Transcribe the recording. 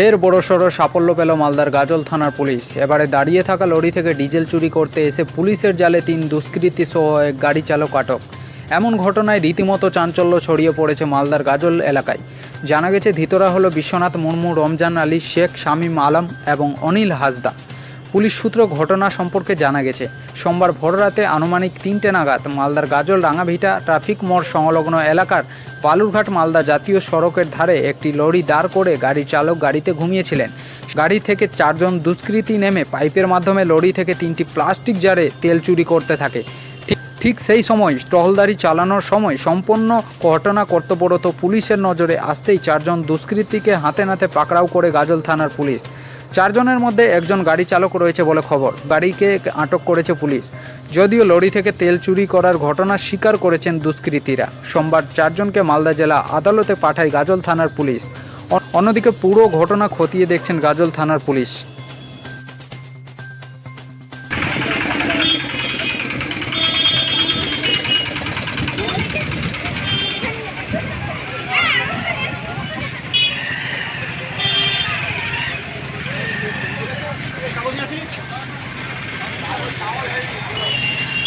ফের বড়সড় সাফল্য পেল মালদার গাজল থানার পুলিশ। এবারে দাঁড়িয়ে থাকা লরি থেকে ডিজেল চুরি করতে এসে পুলিশের জালে তিন দুষ্কৃতী সহ এক গাড়ি চালক আটক। এমন ঘটনায় রীতিমতো চাঞ্চল্য ছড়িয়ে পড়েছে মালদার গাজল এলাকায়। জানা গেছে, ধৃতরা হলো বিশ্বনাথ মুর্মু, রমজান আলী, শেখ শামীম আলম এবং অনিল হাসদা। পুলিশ সূত্র ঘটনা সম্পর্কে জানা গেছে। সোমবার ভোররাতে আনুমানিক তিনটে নাগাদ মালদার গাজল রাঙাভিটা ট্রাফিক মোড় সংলগ্ন এলাকার বালুরঘাট মালদা জাতীয় সড়কের ধারে একটি লরি দাঁড় করে গাড়ির চালক গাড়িতে ঘুমিয়েছিলেন। গাড়ি থেকে চারজন দুষ্কৃতী নেমে পাইপের মাধ্যমে লরি থেকে তিনটি প্লাস্টিক জারে তেল চুরি করতে থাকে। ঠিক সেই সময় টহলদারি চালানোর সময় সম্পূর্ণ ঘটনা কর্তব্যরত পুলিশের নজরে আসতেই চারজন দুষ্কৃতীকে হাতে নাতে পাকড়াও করে গাজল থানার পুলিশ। চারজনের মধ্যে একজন গাড়ি চালক রয়েছে বলে খবর। গাড়িকে আটক করেছে পুলিশ। যদিও লরি থেকে তেল চুরি করার ঘটনা স্বীকার করেছেন দুষ্কৃতীরা। সোমবার চারজনকে মালদা জেলা আদালতে পাঠায় গাজল থানার পুলিশ। অন্যদিকে পুরো ঘটনা খতিয়ে দেখছেন গাজল থানার পুলিশ। Thank you.